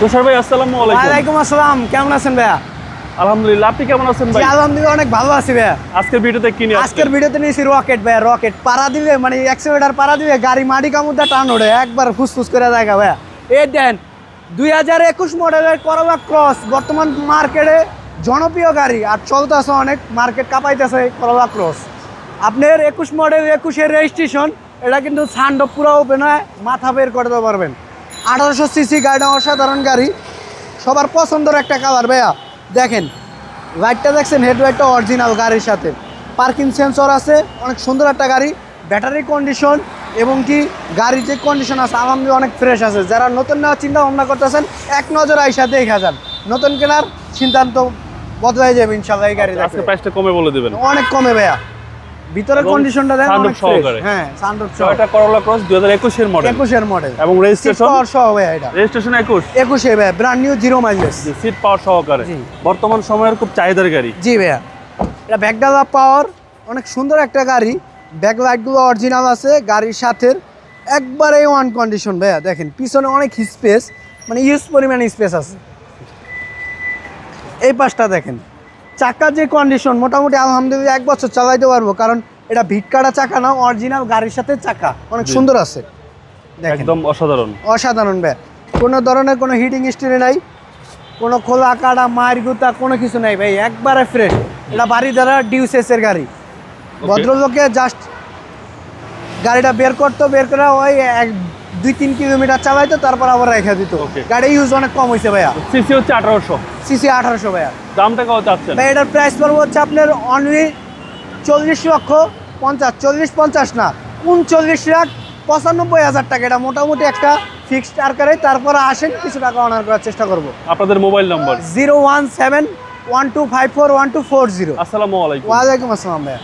তুষার ভাই আসসালামু আলাইকুম। ওয়ালাইকুম আসসালাম কেমন আছেন ভাইয়া? আলহামদুলিল্লাহ আপনি কেমন আছেন ভাই? আলহামদুলিল্লাহ অনেক ভালো আছি ভাইয়া। আজকের ভিডিওতে কি নিয়ে আজকের ভিডিওতে নিয়েছি রকেট ভাইয়া রকেট। পাড়া দিবে মানে এক্সিলেটার পাড়া দিবে গাড়ি মাটি কামুদা টান ওঠে একবার ফুসফুস করে দেখা ভাইয়া। এই দেন দুই হাজার একুশ মডেলের করলা ক্রস বর্তমান মার্কেটে জনপ্রিয় গাড়ি আর চলতেছে অনেক মার্কেট কাঁপাইতেছে করলা ক্রস আপনার একুশ মডেল একুশের রেজিস্ট্রেশন এটা কিন্তু সান্ড পুরো ওপেন হয় মাথা বের করে দিতে পারবেন। আঠারোশো সিসি গাড়িটা অসাধারণ গাড়ি। সবার পছন্দের একটা কালার ভাইয়া। দেখেন লাইটটা দেখছেন হেডলাইটটা অরিজিনাল গাড়ির সাথে। পার্কিং সেন্সর আছে অনেক সুন্দর একটা গাড়ি ব্যাটারি কন্ডিশন এবং কি গাড়ির যে কন্ডিশন আছে আলহামদুলিল্লাহ অনেক ফ্রেশ আছে। যারা নতুন নেওয়ার চিন্তা ভাবনা করতেছেন এক নজর আইসা দেখা যান। নতুন কেনার সিদ্ধান্ত বদলাই যাবে ইনশাল্লাহ এই গাড়ি প্রাইসটা কমে বলে দেবেন। অনেক কমে ভাইয়া। ভিতরের কন্ডিশনটা দেখেন অনেক। সহকারে। হ্যাঁ সানরুফ সহ। ছয়টা করলা ক্রস দুই হাজার একুশের মডেল একুশের মডেল এবং রেজিস্ট্রেশন সহ ভাইয়া এটা। রেজিস্ট্রেশন একুশ। একুশে ভাইয়া brand new zero mileage seat power সহকারে। বর্তমান সময়ের খুব চাহিদার গাড়ি। জি ভাইয়া। এটা ব্যাকডালা পাওয়ার অনেক সুন্দর একটা গাড়ি। ব্যাকলাইটগুলো অরিজিনাল আছে গাড়ির সাথে একবারে ওয়ান কন্ডিশন ভাইয়া। দেখেন পিছনে অনেক স্পেস মানে ইউজ পরিমাণে স্পেস আছে। এই পাশটা দেখেন। চাকার যে কন্ডিশন মোটামুটি আলহামদুলিল্লাহ এক বছর চালাইতে পারব কারণ এটা ভিট কাটা চাকা না অরিজিনাল গাড়ির সাথে চাকা অনেক সুন্দর আছে। একদম অসাধারণ। অসাধারণ ভাই। কোনো ধরনের কোনো হিটিং স্টিরে নাই কোনো খোলা কাটা মায়ের গুতা কোনো কিছু নাই ভাই একবারে ফ্রেশ এটা বাড়ি দ্বারা ডিউসেসের গাড়ি। ভদ্রলোকে জাস্ট গাড়িটা বের করতো বের করা ওই এক দুই তিন কিলোমিটার চালাইতো তারপর আবার রেখে দিত. গাড়ি ইউজ অনেক কম হয়েছে ভাইয়া। সিসি হচ্ছে আঠারোশো। সিসি আঠারোশো ভাইয়া। দামটা কত চাচ্ছেন? ভাই এটার প্রাইস পড়ব হচ্ছে আপনার অনলি চল্লিশ লক্ষ পঞ্চাশ চল্লিশ পঞ্চাশ না উনচল্লিশ লাখ পঁচানব্বই হাজার টাকা। এটা মোটামুটি একটা ফিক্সড আকারে তারপরে আসেন কিছু টাকা অনার করার চেষ্টা করব। আপনাদের mobile number zero one seven one two five four one two four zero. আসসালামু আলাইকুম। ওয়ালাইকুম আসসালাম ভাইয়া।